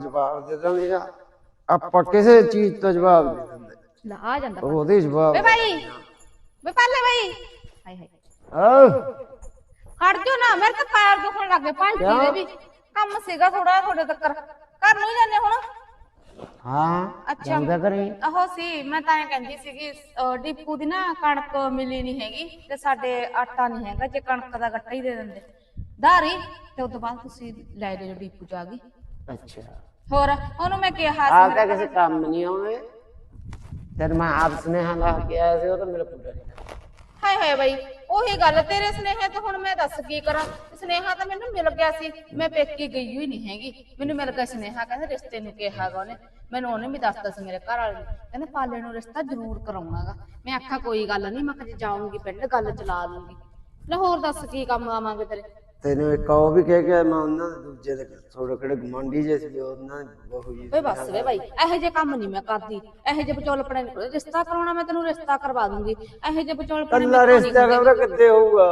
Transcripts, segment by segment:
ਜਵਾਬ ਦੇ ਦਿੰਦੇ ਆ। ਆਪਾਂ ਕਿਸੇ ਚੀਜ਼ ਤੋਂ ਜਵਾਬ ਦੇ ਦਿੰਦੇ। ਲੈ ਆ ਜਾਂਦਾ ਉਹਦੇ ਜਵਾਬ ਵੇ ਭਾਈ ਵੇ ਪਾਲੇ ਭਾਈ। ਹਾਏ ਹਾਏ। ਆਹ, ਖੜ ਜਾ ਨਾ ਮੇਰੇ ਤਾਂ ਪੈਰ ਦੁਖਣ ਲੱਗੇ ਭਾਂਜੀ ਦੇ ਵੀ ਕੰਮ ਸੀਗਾ ਥੋੜਾ ਤੁਹਾਡੇ ਤੱਕ। ਘਰ ਨੂੰ ਹੀ ਜਾਂਦੇ ਹੁਣ? ਹਾਂ ਅੱਛਾ। ਜਾਂਦਾ ਕਰੇ ਆਹੋ ਸੀ ਮੈਂ ਤਾਂ ਇਹ ਕਹਿੰਦੀ ਸੀਗੀ ਅਹ ਡਿਪੂ ਦੀ ਨਾ ਕਣਕ ਮਿਲੀ ਨਹੀਂ ਹੈਗੀ ਤੇ ਸਾਡੇ ਆਟਾ ਨਹੀਂ ਹੈਗਾ ਜੇ ਕਣਕ ਦਾ ਗੱਟਾ ਹੀ ਦੇ ਦਿੰਦੇ। ਧਾਰੀ ਤੇ ਉਸ ਤੋਂ ਬਾਅਦ ਤੁਸੀਂ ਲੈ ਲਿਓ ਡਿਪੂ ਗਈ ਅੱਛਾ। ਹੋਰ ਉਹਨੂੰ ਮੈਂ ਕਿਹਾ ਆਪ ਸੀ ਤਾਂ ਕਿਸੇ ਕੰਮ ਨਹੀਂ ਆਉਂਦੇ। ਤੇ ਮੈਂ ਆਪ ਸੁਨੇਹਾ ਲਾ ਕੇ ਆਇਆ ਸੀ ਉਹ ਤਾਂ ਮੇਰਾ ਪੂਰਾ ਨਹੀਂ। ਹਾਏ ਹਾਏ ਬਾਈ ਉਹੀ ਗੱਲ ਤੇਰੇ ਸੁਨੇਹੇ ਤੋਂ ਹੁਣ ਮੈਂ ਦੱਸ ਕੀ ਕਰਾਂ? ਸੁਨੇਹਾ ਤਾਂ ਮੈਨੂੰ ਮਿਲ ਗਿਆ ਸੀ ਮੈਂ ਪੇਕੀ ਗਈ ਹੋਈ ਨਹੀਂ ਹੈਗੀ। ਮੈਨੂੰ ਮਿਲ ਗਿਆ ਸੁਨੇਹਾ ਕਹਿੰਦੇ ਰਿਸ਼ਤੇ ਨੂੰ ਕਿਹਾਗਾ ਉਹਨੇ। ਮੈਨੂੰ ਉਹਨੇ ਵੀ ਦੱਸਤਾ ਸੀ ਮੇਰੇ ਘਰ ਵਾਲੇ ਨੇ। ਕਹਿੰਦੇ ਪਾਲੇ ਨੂੰ ਰਿਸ਼ਤਾ ਜ਼ਰੂਰ ਕਰਾਉਣਾਗਾ। ਮੈਂ ਆਖਿਆ ਕੋਈ ਗੱਲ ਨਹੀਂ ਮੈਂ ਕਦੇ ਜਾਊਂਗੀ ਪਿੰਡ ਗੱਲ ਚਲਾ ਲੂੰਗੀ। ਹੋਰ ਦੱਸ ਕੀ ਕੰਮ ਆਵਾਂਗੇ ਤੇਰੇ? ਤੈਨੂੰ ਇੱਕ ਉਹ ਵੀ ਕਹਿ ਕੇ ਮੈਂ ਉਹਨਾਂ ਦੇ ਦੂਜੇ ਦੇ ਥੋੜੇ ਕਿਹੜੇ ਗਮੰਡੀ ਜੇ ਸੀ ਉਹਨਾਂ ਦੀ ਬਹੂ ਜੀ ਵੇ ਬਸ ਵੇ ਬਾਈ ਇਹੋ ਜਿਹੇ ਕੰਮ ਨਹੀਂ ਮੈਂ ਕਰਦੀ ਇਹੋ ਜਿਹੇ ਵਿਚੋਲਪਣੇ ਨਹੀਂ ਕਰਦੀ। ਰਿਸ਼ਤਾ ਕਰਾਉਣਾ ਮੈਂ ਤੈਨੂੰ ਰਿਸ਼ਤਾ ਕਰਵਾ ਦੂੰਗੀ ਇਹੋ ਜਿਹੇ ਵਿਚੋਲਪਣੇ ਕੱਲਾ ਰਿਸ਼ਤਾ ਕਬਰਾ ਕਿੱਥੇ ਹੋਊਗਾ?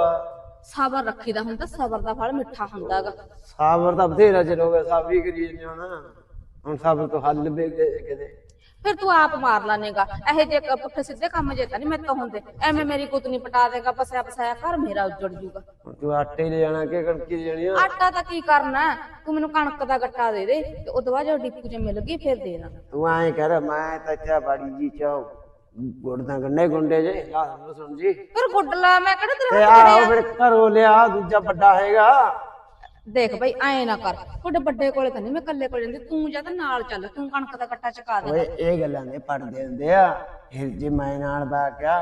ਸਬਰ ਰੱਖੀਦਾ ਹੁੰਦਾ ਸਬਰ ਦਾ ਫਲ ਮਿੱਠਾ ਹੁੰਦਾਗਾ ਸਾਬਰ ਤਾਂ ਬਥੇਰਾ ਚਿਰ ਹੋ ਗਿਆ ਸਾਬਰੀ ਕਰੀ ਜਾਂਦੇ ਹੁਣ ਹੁਣ ਸਾਬਰ ਤੋਂ ਹੱਲ ਵੀ ਕਿਤੇ ਫਿਰ ਤੂੰ ਆਪ ਮਾਰ ਲਾਨੇਗਾ। ਇਹੋ ਕ- ਪੁੱਠੇ ਸਿੱਧੇ ਕੰਮ ਜੇ ਤਾਂ ਨਹੀਂ ਤੋਂ ਹੁੰਦੇ। ਐਵੇਂ ਮੇਰੀ ਕੁੱਤਨੀ ਪਟਾ ਦੇਗਾ ਪਸਿਆ ਪਸਾਇਆ ਘਰ ਮੇਰਾ ਉੱਜੜ ਜੂਗਾ। ਤੂੰ ਆਟੇ ਲੈ ਜਾਣਾ ਕਿ ਕਣਕੀ ਲੈ ਜਾਣੀ ਆ? ਆਟਾ ਤਾਂ ਕੀ ਕਰਨਾ? ਤੂੰ ਮੈਨੂੰ ਕਣਕ ਦਾ ਗੱਟਾ ਦੇ ਦੇ ਤੇ ਉਦੋਂ ਬਾਅਦ ਜਦੋਂ ਡਿਪੂ ਚ ਮਿਲ ਗਈ ਫਿਰ ਦੇ ਦੇਣਾ ਤੂੰ ਐਂ ਕਰ ਮੈਂ ਤਾਂ ਚਾ ਬਾੜੀ ਜੀ ਚਾਹ ਗੁੜਦਾ ਗੰਡੇ ਗੁੰਡੇ ਜੇ ਲਾ ਸੁਣ ਜੀ। ਫਿਰ ਗੁੱਡਲਾ ਮੈਂ ਕਿਹੜਾ ਤੇਰੇ ਤੇ ਆਹ ਫਿਰ ਘਰੋਂ ਲਿਆ ਦੂਜਾ ਵੱਡਾ ਹੈਗਾ। ਦੇਖ ਬਈ ਐ ਨਾ ਕਰ। ਤੁਹਾਡੇ ਵੱਡੇ ਕੋਲੇ ਤਾਂ ਨਹੀਂ ਮੈਂ ਇਕੱਲੇ ਕੋਲੇ ਜਾਂਦੀ। ਤੂੰ ਜਾਂ ਤਾਂ ਨਾਲ ਚੱਲ ਤੂੰ ਕਣਕ ਦਾ ਗੱਟਾ ਚਕਾ ਦੇ। ਓਏ ਇਹ ਗੱਲਾਂ ਦੇ ਪੜਦੇ ਹੁੰਦੇ ਆ। ਫਿਰ ਜੇ ਮੈਂ ਨਾਲ ਬਾ ਗਿਆ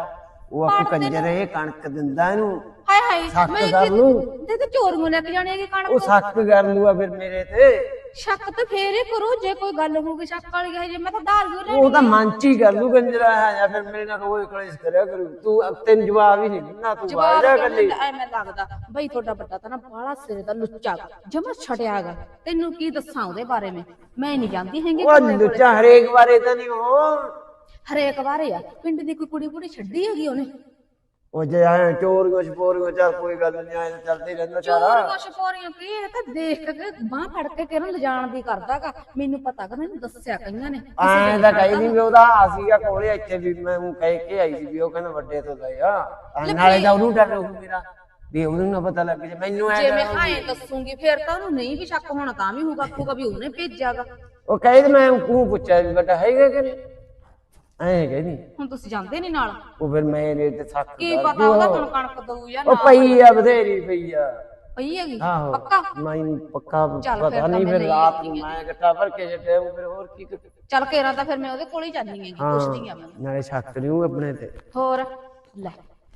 ਉਹ ਆਪੂ ਕੰਜਰ ਇਹ ਕਣਕ ਦਿੰਦਾ ਇਹਨੂੰ। ਹਾਏ ਹਾਏ ਮੈਂ ਤੇ ਚੋਰ ਨੂੰ ਲੈ ਕੇ ਜਾਣੀ ਹੈਗੀ ਉਹ ਕਣਕ ਸੱਕ ਕਰ ਲੂਆ ਫਿਰ ਮੇਰੇ ਤੇ। ਸ਼ੱਕ ਤਾਂ ਫੇਰ ਹੀ ਕਰੋ ਜੇ ਕੋਈ ਗੱਲ ਹੋਊਗੀ ਸ਼ੱਕ ਵਾਲੀ ਹੈ ਜੇ ਮੈਂ ਤਾਂ ਦਾਲ ਹੋ ਉਹ ਤਾਂ ਹੀ ਕਰ ਲੂ ਕੰਜਰਾ ਹੈ ਜਾਂ ਫਿਰ ਮੇਰੇ ਨਾਲ ਰੋਜ਼ ਕਲੇਸ਼ ਕਰਿਆ ਕਰੂ। ਤੂੰ ਅਬ ਤੈਨੂੰ ਜਵਾਬ ਹੀ ਨਹੀਂ ਦਿੰਦਾ ਤੂੰ ਬਾਹਰ ਜਾ ਕੱਲੀ। ਐਵੇਂ ਲੱਗਦਾ ਬਈ ਤੁਹਾਡਾ ਵੱਡਾ ਤਾਂ ਨਾ ਬਾਹਲਾ ਸਿਰੇ ਦਾ ਲੁੱਚਾ ਜਮਾ ਛੜਿਆਗਾ ਤੈਨੂੰ ਕੀ ਦੱਸਾਂ ਉਹਦੇ ਬਾਰੇ ਮੈਂ? ਮੈਂ ਨਹੀਂ ਜਾਂਦੀ ਹੈਗੀ ਉਹ ਲੁੱਚਾ ਹਰੇਕ ਬਾਰੇ ਤਾਂ ਨਹੀਂ ਉਹ ਹਰੇਕ ਬਾਰੇ ਆ ਪਿੰਡ ਦੀ ਕੋਈ ਕੁੜੀ ਕੁੜੀ ਛੱਡੀ ਹੈਗੀ ਉਹਨੇ? ਉਹ ਜੇ ਆਏ ਚੋਰੀਆਂ ਛਪੋਰੀਆਂ ਚੱਲ ਕੋਈ ਗੱਲ ਨਹੀਂ ਆਏ ਚੱਲਦੇ ਰਹਿੰਦਾ ਸਾਰਾ। ਚੋਰੀਆਂ ਛਪੋਰੀਆਂ ਕੀ ਇਹ ਤਾਂ ਦੇਖ ਕੇ ਬਾਹ ਫੜ ਕੇ ਕਿਰਨ ਲਿਜਾਣ ਦੀ ਕਰਦਾਗਾ। ਮੈਨੂੰ ਪਤਾਗਾ ਮੈਨੂੰ ਦੱਸਿਆ ਕਈਆਂ ਨੇ। ਐਂ ਤਾਂ ਕਹੀ ਨਹੀਂ ਵੀ ਉਹਦਾ ਆਸੀਗਾ ਕੋਲੇ ਇੱਥੇ ਵੀ ਮੈਂ ਉਹ ਕਹਿ ਕੇ ਆਈ ਸੀ ਵੀ ਉਹ ਕਹਿੰਦਾ ਵੱਡੇ ਤੋਂ ਲੈ ਆ। ਐਂ ਨਾਲੇ ਤਾਂ ਉਹਨੂੰ ਡਰ ਹੋਊ ਮੇਰਾ ਵੀ ਉਹਨੂੰ ਨਾ ਪਤਾ ਲੱਗ ਜੇ ਮੈਨੂੰ ਐ ਜੇ ਮੈਂ ਹਾਏ ਦੱਸੂਗੀ ਫਿਰ ਤਾਂ ਉਹਨੂੰ ਨਹੀਂ ਵੀ ਸ਼ੱਕ ਹੋਣਾ ਤਾਂ ਵੀ ਹੋਊਗਾ ਆਖੂਗਾ ਵੀ ਉਹਨੇ ਭੇਜਿਆਗਾ ਉਹ ਕਹੇ ਤੇ ਮੈਂ ਤੂੰ ਪੁੱਛਿਆ ਵੀ ਵੱਡਾ ਹੈਗਾ ਕਿ ਨਹੀਂ? ਐਂ ਕਹਿੰਦੀ। ਹੁਣ ਤੁਸੀਂ ਜਾਂਦੇ ਨਹੀਂ ਨਾਲ? ਉਹ ਫਿਰ ਮੈਂ ਇਹਦੇ ਤੇ ਸੱਕ ਕੀ ਕਰ ਪਤਾ ਉਹਦਾ ਤੁਹਾਨੂੰ ਕਣਕ ਦਊ ਜਾਂ ਉਹ ਨਾ ਪਈ ਆ ਬਥੇਰੀ ਪਈ ਆ। ਪਈ ਹੈਗੀ? ਆਹੋ। ਪੱਕਾ? ਮੈਂ ਪੱਕਾ ਚੱਲ ਫਿਰ ਪਤਾ ਤਾਂ ਨਹੀਂ ਫਿਰ ਰਾਤ ਨੂੰ ਮੈਂ ਇਕੱਠਾ ਭਰ ਕੇ ਜੱਟੇ ਫਿਰ ਹੋਰ ਕੀ ਕਰ- ਚੱਲ ਕੇਰਾਂ ਤਾਂ ਫਿਰ ਮੈਂ ਉਹਦੇ ਕੋਲ ਹੀ ਜਾਂਦੀ ਹੈਗੀ ਪੁੱਛਦੀ ਆ ਮੈਂ। ਨਾਲੇ ਸ਼ੱਕ ਨਹੀਂ ਹੋਊ ਆਪਣੇ ਤੇ। ਹੋਰ ਲੈ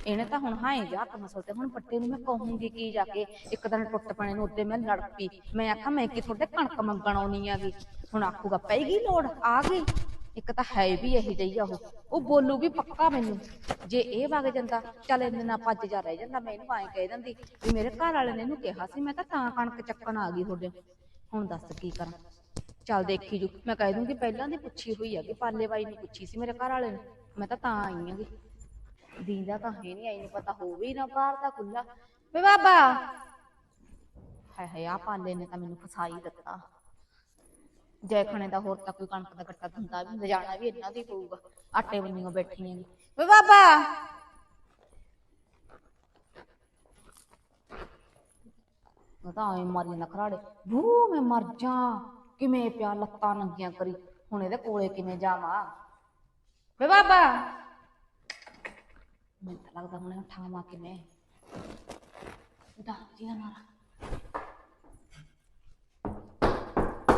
ਇਹਨੇ ਤਾਂ ਹੁਣ ਹਾਏ ਜਾ ਮਸਲ ਤੇ ਹੁਣ ਪੱਟੇ ਨੂੰ ਮੈਂ ਕਹੂੰਗੀ ਕੀ ਜਾ ਕੇ ਇੱਕ ਦਿਨ ਟੁੱਟ ਪਣੇ ਨੂੰ ਉੱਤੇ ਮੈਂ ਲੜ ਪਈ। ਮੈਂ ਆਖਾਂ ਮੈਂ ਕੀ ਤੁਹਾਡੇ ਕਣਕ ਮੰਗਣ ਆਉਣੀ ਆਗੀ ਹੁਣ ਆਖੂਗਾ ਪੈਗੀ ਲੋੜ ਆ ਗਈ। ਇੱਕ ਤਾਂ ਹੈ ਵੀ ਇਹੀ ਜਿਹੀ ਆ ਉਹ। ਉਹ ਬੋਲੂ ਵੀ ਪੱਕਾ ਮੈਨੂੰ। ਜੇ ਇਹ ਵਗ ਜਾਂਦਾ, ਚੱਲ ਇਹਨੇ ਨਾ ਭੱਜ ਜਾ ਰਹਿ ਜਾਂਦਾ, ਮੈਂ ਇਹਨੂੰ ਐਂ ਕਹਿ ਦਿੰਦੀ ਵੀ ਮੇਰੇ ਘਰ ਵਾਲੇ ਨੇ ਇਹਨੂੰ ਕਿਹਾ ਸੀ, ਮੈਂ ਤਾਂ ਤਾਂ ਕਣਕ ਚੱਕਣ ਆ ਗਈ ਤੁਹਾਡੇ ਹੁਣ ਦੱਸ ਕੀ ਕਰਾਂ? ਚੱਲ ਦੇਖੀ ਜੂ। ਮੈਂ ਕਹਿ ਦੂੰਗੀ ਪਹਿਲਾਂ ਦੀ ਪੁੱਛੀ ਹੋਈ ਆ ਕਿ ਪਾਲੇ ਬਾਈ ਨੂੰ ਪੁੱਛੀ ਸੀ ਮੇਰੇ ਘਰ ਵਾਲੇ ਨੂੰ। ਮੈਂ ਤਾਂ ਤਾਂ ਆਈ ਆਂਗੀ। ਦੀਦਾ ਤਾਂ ਹੈ ਨਹੀਂ ਆਈ ਨਹੀਂ ਪਤਾ ਹੋ ਵੀ ਨਾ ਬਾਹਰ ਦਾ ਖੁੱਲਾ ਵੇ ਬਾਬਾ! ਹਾਏ ਹਾਏ ਆ ਪਾਲੇ ਨੇ ਤਾਂ ਮੈਨੂੰ ਫਸਾਈ ਦਿੱਤਾ। ਜੈ ਦਾ ਹੋਰ ਤਾਂ ਕੋਈ ਕਣਕ ਦਾ ਗੱਟਾ ਧੰਦਾ ਵੀ ਨਹੀਂ ਜਾਣਾ ਵੀ ਇਹਨਾਂ ਦੀ ਪਊਗਾ, ਆਟੇ ਬੰਨੀਆਂ ਬੈਠੀਆਂ ਨੇ। ਵੇ ਬਾਬਾ! ਉਹ ਤਾਂ ਐ ਮਾਰੀ ਨਾ ਖਰਾੜੇ ਬੂ ਮੈਂ ਮਰ ਜਾ, ਕਿਵੇਂ ਪਿਆ ਲੱਤਾਂ ਨੰਗੀਆਂ ਕਰੀ, ਹੁਣ ਇਹਦੇ ਕੋਲੇ ਕਿਵੇਂ ਜਾਵਾਂ? ਵੇ ਬਾਬਾ! ਮੈਨੂੰ ਤਾਂ ਲੱਗਦਾ ਹੁਣ ਉਠਾਵਾਂ ਕਿਵੇਂ। ਦਾ ਜੀ ਮਾਰਾ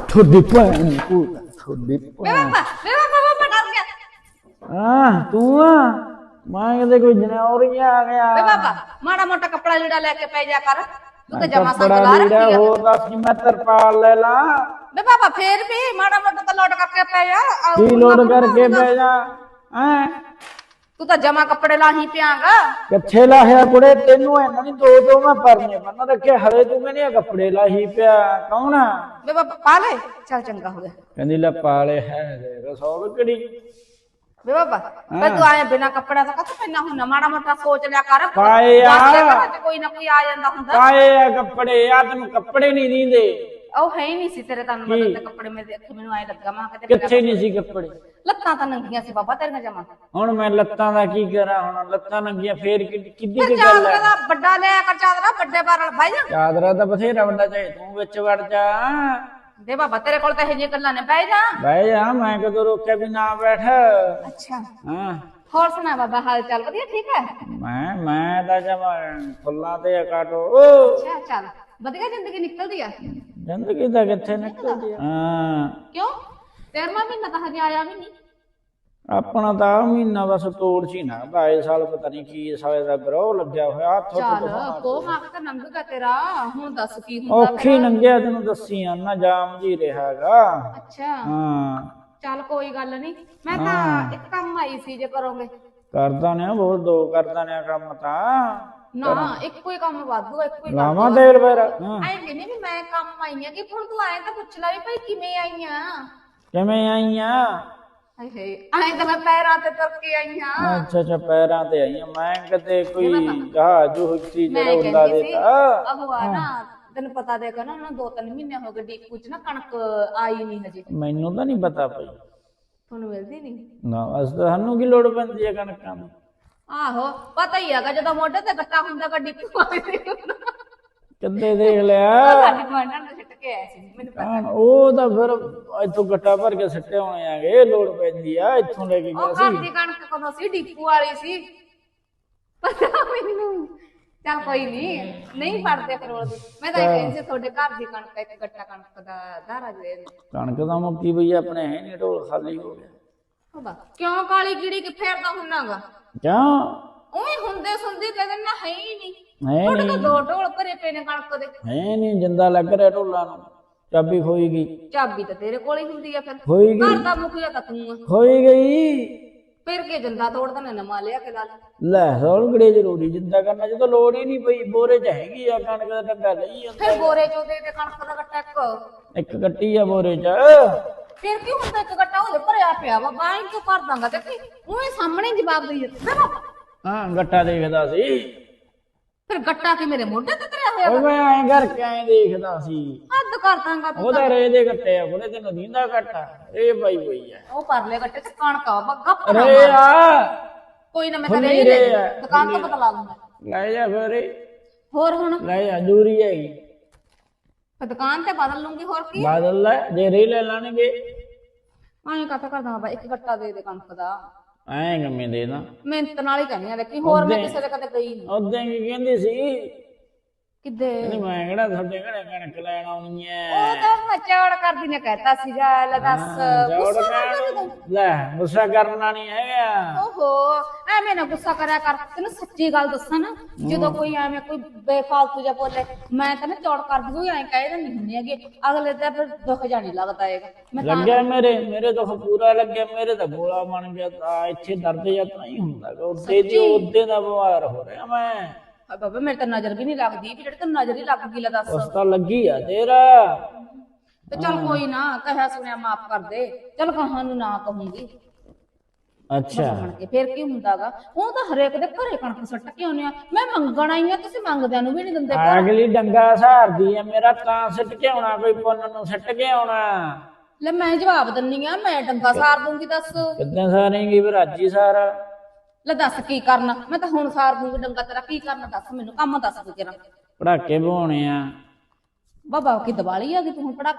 ਤੁਹਾਡੀ ਭੈਣ ਕੋ ਤੁਹਾਡੀ ਵੇ ਬਾਬਾ ਵੇ ਬਾਬਾ ਬਾਬਾ ਡਰ ਗਿਆ ਹਾਂ ਤੂੰ ਆ? ਮੈਂ ਕਹਿੰਦੇ ਕੋਈ ਜਨੌਰੀਆਂ ਆ ਗਿਆ। ਵੇ ਬਾਬਾ ਮਾੜਾ ਮੋਟਾ ਕੱਪੜਾ ਲੀੜਾ ਲੈ ਕੇ ਪੈ ਜਾ ਕਰ। ਤੂੰ ਤਾਂ ਜਮਾ ਸੰਗ ਕੱਪੜਾ ਲਾ ਲੀੜਾ ਰੱਖੀ ਆ। ਹੋਰ ਦੱਸ ਕਿ ਮੈਂ ਤਰਪਾਲ ਲੈ ਲਾ। ਵੇ ਬਾਬਾ ਫੇਰ ਵੀ ਮਾੜਾ ਮੋਟਾ ਤਾਂ ਲੋਟ ਕਰਕੇ ਪੈ ਜਾ। ਆ ਕੀ ਲੋਡ ਕਰਕੇ ਬਹਿ ਜਾ? ਹੈਂ? ਤੂੰ ਤਾਂ ਜਮਾ ਕੱਪੜੇ ਲਾਹੀ ਪਿਆਂਗਾ। ਕਿੱਥੇ ਲਾਹਿਆ ਕੁੜੇ? ਤੈਨੂੰ ਇਹਨਾਂ ਨਹੀਂ ਦੋ ਦੋ ਮੈਂ ਪਰਨੇ ਬੰਨ ਰੱਖੇ ਹਲੇ ਤੂੰ ਕਹਿੰਦੀ ਕੱਪੜੇ ਲਾਹੀ ਪਿਆ। ਕੌਣ ਆ? ਵੇ ਬਾਬਾ ਪਾ ਲੈ ਚੱਲ ਚੰਗਾ ਹੋ ਗਿਆ। ਕਹਿੰਦੀ ਲੈ ਪਾਲੇ ਹੈ ਰਸੌਲ ਕਿਹੜੀ? ਵੇ ਬਾਬਾ ਪਰ ਤੂੰ ਆਏ ਬਿਨਾ ਕੱਪੜਾ ਤਾਂ ਕੱਤ ਪੈਣਾ ਹੁੰਦਾ? ਮਾੜਾ ਮੋਟਾ ਸੋਚ ਲਿਆ ਕਰ। ਪਾਏ ਆ। ਕੋਈ ਨਾ ਕੋਈ ਆ ਜਾਂਦਾ ਹੁੰਦਾ। ਪਾਏ ਆ ਕੱਪੜੇ। ਆ ਤੈਨੂੰ ਕੱਪੜੇ ਨਹੀਂ ਦਿੰਦੇ। ਉਹ ਹੈ ਹੀ ਨਹੀਂ ਸੀ ਤੇਰੇ ਤਨ ਮਤਲਬ ਤੇ ਕੱਪੜੇ ਮੇਰੇ ਦੇਖੇ ਮੈਨੂੰ ਐ ਲੱਗਾ ਮਾਂ ਕਿਤੇ ਕਿੱਥੇ ਨਹੀਂ ਸੀ ਕੱਪੜੇ? ਲੱਤਾਂ ਤਾਂ ਨੰਗੀਆਂ ਸੀ ਬਾਬਾ ਤੇਰੀਆਂ ਜਮਾ। ਹੁਣ ਮੈਂ ਲੱਤਾਂ ਦਾ ਕੀ ਕਰਾਂ ਹੁਣ ਲੱਤਾਂ ਨੰਗੀਆਂ ਫੇਰ ਕਿੱਡੀ ਕੀ ਗੱਲ ਚਾਦਰਾ ਹੈ? ਦਾ ਵੱਡਾ ਲਿਆ ਕਰ ਚਾਦਰਾ ਵੱਡੇ ਬਾਰਲ ਭਾਈ ਜਾ ਚਾਦਰਾ ਤਾਂ ਬਥੇਰਾ ਵੱਡਾ ਚਾਹੇ ਤੂੰ ਵਿੱਚ ਵੜ ਜਾ। ਦੇ ਬਾਬਾ ਤੇਰੇ ਕੋਲ ਤਾਂ ਇਹ ਜਿਹੀਆਂ ਗੱਲਾਂ ਨੇ ਬਹਿ ਜਾ। ਬਹਿ ਜਾ ਮੈਂ ਕਦੋਂ ਰੋਕਿਆ ਵੀ ਨਾ ਬੈਠ। ਅੱਛਾ। ਹਾਂ। ਹੋਰ ਸੁਣਾ ਬਾਬਾ ਹਾਲ ਚਾਲ ਵਧੀਆ ਠੀਕ ਹੈ? ਮੈਂ ਮੈਂ ਤਾਂ ਜਮਾ ਫੁੱਲਾਂ ਤੇ ਕਾਟੋ। ਓ ਅੱਛਾ ਚੱਲ। ਵਧੀਆ ਜ਼ਿੰਦਗੀ ਨਿਕਲਦੀ ਆ। ਜ਼ਿੰਦਗੀ ਤਾਂ ਕਿੱਥੇ ਨਿਕਲਦੀ ਆ? ਹਾਂ ਕਿਉਂ? ਤੇਰਵਾਂ ਮਹੀਨਾ ਤਾਂ ਹਜੇ ਆਇਆ ਵੀ ਨਹੀਂ ਆਪਣਾ ਤਾਂ ਆਹ ਮਹੀਨਾ ਬਸ ਤੋੜ ਸੀ ਨਾ ਬਾਈ ਸਾਲ ਪਤਾ ਨਹੀਂ ਕੀ ਸਾਲੇ ਦਾ ਗਰੋਹ ਲੱਗਿਆ ਹੋਇਆ ਹੱਥ ਚੱਲ ਕੋ ਮਾਂ ਤਾਂ ਨੰਗ ਗਿਆ ਤੇਰਾ ਹੁਣ ਦੱਸ ਕੀ ਹੁੰਦਾ ਔਖੀ ਨੰਗਿਆ ਤੈਨੂੰ ਦੱਸੀ ਆ ਨਾ ਜਾਮ ਜੀ ਰਿਹਾਗਾ ਅੱਛਾ ਹਾਂ ਚੱਲ ਕੋਈ ਗੱਲ ਨਹੀਂ ਮੈਂ ਤਾਂ ਇੱਕ ਕੰਮ ਆਈ ਸੀ ਜੇ ਕਰੋਗੇ ਕਰਦਾ ਨੇ ਬਹੁਤ ਦੋ ਕਰਦਾ ਨੇ ਕੰਮ ਤਾਂ ਨਾ ਇੱਕੋ ਹੀ ਕੰਮ ਵਾਧੂ ਆ, ਇੱਕੋ ਹੀ ਕੰਮ ਲਾਵਾਂ ਤੇਲ ਫੇਰ ਹਾਂ ਆਏ ਨਹੀਂ ਵੀ ਮੈਂ ਕੰਮ ਆਈ ਆ ਕਿ ਹੁਣ ਤੂੰ ਆਏ ਤਾਂ ਪੁੱਛ ਲੈ ਵੀ ਭਾਈ ਕਿਵੇਂ ਆਈ ਆ ਕਿਵੇਂ ਆਈਆਂ ਹਾਏ ਹਾਏ ਆਏ ਤਾਂ ਮੈਂ ਪੈਰਾਂ ਤੇ ਤੁਰ ਕੇ ਆਈ ਆ ਅੱਛਾ ਅੱਛਾ ਪੈਰਾਂ ਤੇ ਆਈਆਂ ਮੈਂ ਕਿਤੇ ਕੋਈ ਜਹਾਜ਼ ਹੁੱਤੀ ਮੈਂ ਜਿਹੜਾ ਹੁੰਦਾ ਦੇਤਾ ਆ ਨਾ ਤੈਨੂੰ ਪਤਾ ਦੇਖੋ ਨਾ ਉਹਨਾਂ ਦੋ ਤਿੰਨ ਮਹੀਨੇ ਹੋ ਗਏ ਡੀਕੂ ਚ ਨਾ ਕਣਕ ਆਈ ਨਹੀਂ ਹਜੇ। ਮੈਨੂੰ ਤਾਂ ਨਹੀਂ ਪਤਾ ਪਈ ਤੁਹਾਨੂੰ ਮਿਲਦੀ ਨਹੀਂ? ਨਾ ਅਸ ਤਾਂ ਸਾਨੂੰ ਕੀ ਲੋੜ ਪੈਂਦੀ ਹੈ ਕਣਕਾਂ ਦੀ? ਆਹੋ ਪਤਾ ਹੀ ਹੈਗਾ ਜਦੋਂ ਮੋਢੇ ਤੇ ਗੱਟਾ ਹੁੰਦਾ ਗਾ ਡੀਕੂ ਆਏ ਕਿੱਦੇ ਦੇਖ ਲਿਆ? ਸਾਡੀ ਗਵਾਂਢਣ ਨੇ ਕੇ ਆਇਆ ਸੀ ਮੈਨੂੰ ਪਤਾ ਹਾਂ, ਉਹ ਤਾਂ ਫਿਰ ਇੱਥੋਂ ਗੱਟਾ ਭਰ ਕੇ ਸੱਟੇ ਹੋਣੇ ਆਗੇ ਲੋੜ ਪੈਂਦੀ ਆ ਇੱਥੋਂ ਲੈ ਕੇ ਗਿਆ ਉਹ ਘਰ ਦੀ ਕਣਕ ਕਦੋਂ ਸੀ? ਡੀਕੂ ਵਾਲੀ ਸੀ। ਪਤਾ ਮੈਨੂੰ। ਚੱਲ ਕੋਈ ਨਹੀਂ ਨਹੀਂ ਪੜਦੇ ਫਿਰ ਉਹਦੀ ਮੈਂ ਤਾਂ ਇਹ ਕਹਿੰਦੀ ਸੀ ਤੁਹਾਡੇ ਘਰ ਦੀ ਕਣਕ ਇੱਕ ਗੱਟਾ ਕਣਕ ਦਾ ਦਾਰਾ ਦੇ ਦੇ ਕਣਕ ਦਾ ਮੁੱਕੀ ਬਈ ਆਪਣੇ ਹੈ ਨਹੀਂ ਢੋਲ ਖਾਲੀ ਹੋ ਗਿਆ। ਹੋਗਾ ਕਿਉਂ ਕਾਲੀ ਕੀੜੀ ਕਿ ਫੇਰਦਾ ਹੁੰਨਾਗਾ ਕਿਉਂ? ਉਵੇਂ ਹੁੰਦੇ ਸੁਣਦੇ ਕਹਿੰਦੇ ਨਾ ਹੈ ਹੀ ਨਹੀਂ। ਹੈ ਤੁਹਾਡੇ ਤਾਂ ਦੋ ਢੋਲ ਭਰੇ ਪਏ ਨੇ ਕਣਕ ਦੇ। ਹੈ ਨਹੀਂ ਜਿੰਦਾ ਲੱਗ ਰਿਹਾ ਢੋਲਾਂ ਨੂੰ। ਚਾਬੀ ਖੋਈ ਗਈ। ਚਾਬੀ ਤਾਂ ਤੇਰੇ ਕੋਲ ਹੀ ਹੁੰਦੀ ਆ ਫਿਰ। ਖੋਈ ਗਈ। ਘਰ ਦਾ ਮੁਖੀਆ ਤਾਂ ਤੂੰ ਆ। ਖੋਈ ਗਈ। ਫਿਰ ਕੇ ਜੰਦਾ ਤੋੜਦਾ ਨੇ ਨਵਾਂ ਲਿਆ ਕੇ ਲਾ ਲੈ। ਲੈ ਸੌਲਗੜੇ ਜ਼ਰੂਰੀ? ਜਿੰਦਾ ਕਰਨਾ ਜਦੋਂ ਲੋੜ ਹੀ ਨਹੀਂ ਪਈ। ਬੋਰੇ ਚ ਹੈਗੀ ਆ ਕਣਕ ਦਾ ਡੱਗਾ ਲਈ ਜਾਂਦਾ। ਫਿਰ ਬੋਰੇ ਚੋਂ ਦੇ ਦੇ ਕਣਕ ਦਾ ਗੱਟਾ ਇੱਕ। ਇੱਕ ਗੱਟੀ ਆ ਬੋਰੇ ਚ। ਫਿਰ ਕੀ ਹੁੰਦਾ ਇੱਕ ਗੱਟਾ ਉਹਦੇ ਭਰਿਆ ਪਿਆ ਵਾ? ਬਾਈ ਕਿਉਂ ਕਰ ਦਾਂਗਾ ਤੇ ਉਵੇਂ ਸਾਹਮਣੇ ਜਵਾਬ ਦਈ ਜਾਂਦਾ ਹਾਂ ਗੱਟਾ ਦੇਖਦਾ ਸੀ। ਫਿਰ ਗੱਟਾ ਕੀ ਮੇਰੇ ਮੋਢੇ ਤੇ ਧਰਿਆ ਹੋਇਆ ਉਹ ਮੈਂ ਐਂ ਕਰਕੇ ਐਂ ਦੇਖਦਾ ਸੀ। ਹੱਦ ਕਰ ਦਾਂਗਾ ਤੂੰ ਉਹਦਾ ਰੇ ਦੇ ਗੱਟੇ ਆ ਕੋਲੇ ਤੈਨੂੰ ਦੀਂਦਾ ਗੱਟਾ। ਇਹ ਪਾਈ ਹੋਈ ਆ। ਉਹ ਪਰਲੇ ਗੱਟੇ ਚ ਕਣਕ ਬੱਗਾ ਰੇ ਆ। ਕੋਈ ਨਾ ਮੈਂ ਤਾਂ ਰੇ ਆ, ਦੁਕਾਨ ਤੋਂ ਪਤਾ ਲਾ ਲੂੰਗਾ। ਲੈ ਜਾ ਫਿਰ। ਹੋਰ ਹੁਣ? ਲੈ ਜਾ ਦੂਰੀ ਹੈਗੀ। ਦੁਕਾਨ ਤੇ ਬਦਲ ਲੂੰਗੀ ਹੋਰ ਕੀ? ਬਾਦਲ ਲੈ ਜੇ ਰੇ ਲੈ ਲਾਣਗੇ। ਐਂ ਕਾਹਤੋਂ ਕਰਦਾ ਬਾ ਇੱਕ ਗੱਟਾ ਦੇ ਦੇ ਕਣਕ ਦਾ। ਐਂ ਗੰਮੇ ਦੇ ਨਾ। ਮਿਹਨਤ ਨਾਲ ਹੀ ਕਹਿੰਦੀ ਆ ਦੇਖੀ ਹੋਰ ਮੈਂ ਕਿਸੇ ਦੇ ਕਦੇ ਗਈ ਨਹੀਂ ਉਦੋਂ ਕੀ ਕਹਿੰਦੀ ਸੀ? ਕਿੱਦੇ? ਕਹਿੰਦੀ ਮੈਂ ਕਿਹੜਾ ਤੁਹਾਡੇ ਘਰੇ ਕਣਕ ਲੈਣ ਆਉਣੀ ਐ? ਉਹ ਤਾਂ ਮੈਂ ਚੌੜ ਕਰਦੀ ਨੇ ਕਹਿਤਾ ਸੀਗਾ ਲੈ ਦੱਸ ਗੁੱਸਾ ਨਾ। ਕਰੀ ਲੈ ਗੁੱਸਾ ਕਰਨਾ ਨਹੀਂ ਹੈਗਾ। ਓਹੋ ਐਵੇਂ ਨਾ ਗੁੱਸਾ ਕਰਿਆ ਕਰ। ਤੈਨੂੰ ਸੱਚੀ ਗੱਲ ਦੱਸਾਂ ਨਾ ਜਦੋਂ ਕੋਈ ਐਵੇਂ ਕੋਈ ਬੇਫਾਲਤੂ ਜਿਹਾ ਬੋਲੇ ਮੈਂ ਤਾਂ ਨਾ ਚੌੜ ਕਰਦੀ ਹੋਈ ਐਂ ਕਹਿ ਦਿੰਦੀ ਹੁੰਦੀ ਹੈਗੀ ਅਗਲੇ ਦਾ ਫਿਰ ਦੁੱਖ ਜਾਣੀ ਲੱਗਦਾ ਹੈਗਾ। ਮੈਂ ਤਾਂ ਲੱਗਿਆ ਮੇਰੇ ਮੇਰੇ ਤਾਂ ਪੂਰਾ ਲੱਗਿਆ ਮੇਰੇ ਤਾਂ ਗੋਲਾ ਬਣ ਗਿਆ ਤਾਂ ਇੱਥੇ ਦਰਦ ਜਾਂ ਤਾਂ ਹੀ ਹੁੰਦਾ ਗਾ। ਉੱਦੇ ਦੀ ਉੱਦੇ ਦਾ ਬਿਮਾਰ ਹੋ ਰਿਹਾ ਮੈਂ। ਆ ਬਾਬਾ ਮੇਰੇ ਤਾਂ ਨਜ਼ਰ ਵੀ ਨਹੀਂ ਲੱਗਦੀ ਵੀ ਜਿਹੜੇ ਤੈਨੂੰ ਨਜ਼ਰ ਹੀ ਲੱਗ ਗਈ ਲੈ ਦੱਸ। ਉਸ ਤਾਂ ਲੱਗੀ ਆ ਤੇਰਾ ਤੇ ਚੱਲ ਕੋਈ ਨਾ ਕਹਿਆ ਸੁਣਿਆ ਮਾਫ ਕਰ ਦੇ। ਚੱਲ ਕਹਾਂ ਨੂੰ ਨਾ ਕਹੂੰਗੀ। ਅੱਛਾ। ਬਣ ਕੇ ਫਿਰ ਕੀ ਹੁੰਦਾਗਾ? ਉਹ ਤਾਂ ਹਰੇਕ ਦੇ ਘਰੇ ਕਣਕ ਸੱਟ ਕੇ ਆਉਂਦੇ ਆ। ਮੈਂ ਮੰਗਣ ਆਈ ਆ ਤੁਸੀਂ ਮੰਗਦਿਆਂ ਨੂੰ ਵੀ ਨਹੀਂ ਦਿੰਦੇ ਅਗਲੀ ਡੰਗਾ ਸਹਾਰਦੀ ਆ ਮੇਰਾ ਤਾਂ ਸਿੱਟ ਕੇ ਆਉਣਾ ਕੋਈ ਪੁੰਨ ਨੂੰ ਸਿੱਟ ਕੇ ਆਉਣਾ। ਲੈ ਮੈਂ ਜਵਾਬ ਦਿੰਨੀ ਆ ਮੈਂ ਡੰਗਾ ਸਾਰ ਦੂੰਗੀ ਦੱਸ। ਕਿੱਦਾਂ ਸਾਰੇਂਗੀ ਫਿਰ ਅੱਜ ਹੀ ਸਾਰਾ। ਲੈ ਦੱਸ ਕੀ ਕਰਨਾ? ਮੈਂ ਤਾਂ ਹੁਣ ਸਾਰ ਦੂੰਗੀ ਡੰਗਾ ਤੇਰਾ ਕੀ ਕਰਨਾ ਦੱਸ ਮੈਨੂੰ? ਕੰਮ ਦੱਸ ਤੂੰ ਤੇਰਾ। ਪੜਾਕੇ ਬਵਾਉਣੇ ਆ। ਬਾਬਾ ਕੀ ਦਿਵਾਲੀ ਆ ਗਈ ਤੂੰ ਹੁਣ ਪੜਾ